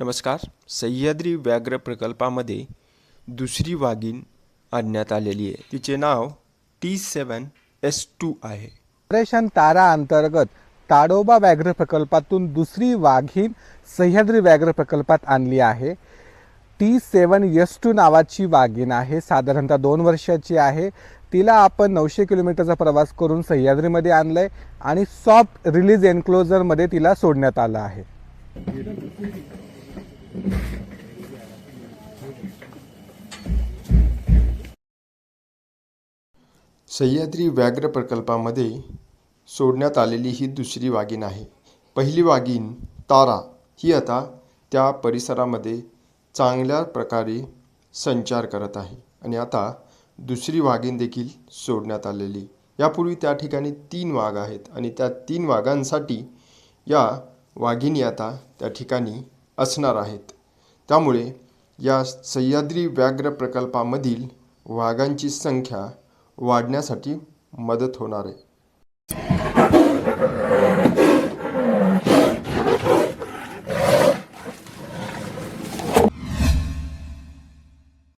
नमस्कार. सह्याद्री व्याघ्र प्रकल्पामध्ये दुसरी वाघीण आणण्यात आलेली आहे. तिचे नाव टी सेवन एस टू आहे. ऑपरेशन तारा अंतर्गत ताडोबा व्याघ्र प्रकल्पातून दुसरी वाघीण सह्याद्री व्याघ्र प्रकल्पात आणली आहे. टी सेवन एस टू नावाची वाघीण आहे. साधारणतः दोन वर्षाची आहे. तिला आपण नऊशे किलोमीटरचा प्रवास करून सह्याद्रीमध्ये आणलंय आणि सॉफ्ट रिलीज एन्क्लोजरमध्ये तिला सोडण्यात आलं आहे. सह्याद्री व्याघ्र प्रकल्पामध्ये सोडण्यात आलेली ही दुसरी वाघीण आहे. पहिली वाघीण तारा ही आता त्या परिसरामध्ये चांगल्या प्रकारे संचार करत आहे आणि आता दुसरी वाघीण देखील सोडण्यात आलेली. यापूर्वी त्या ठिकाणी तीन वाघ आहेत आणि त्या तीन वाघांसाठी या वाघिणी आता त्या ठिकाणी असणार आहेत. त्यामुळे या सह्याद्री व्याघ्र प्रकल्पामधील वाघांची संख्या वाढण्यासाठी मदत होणार आहे.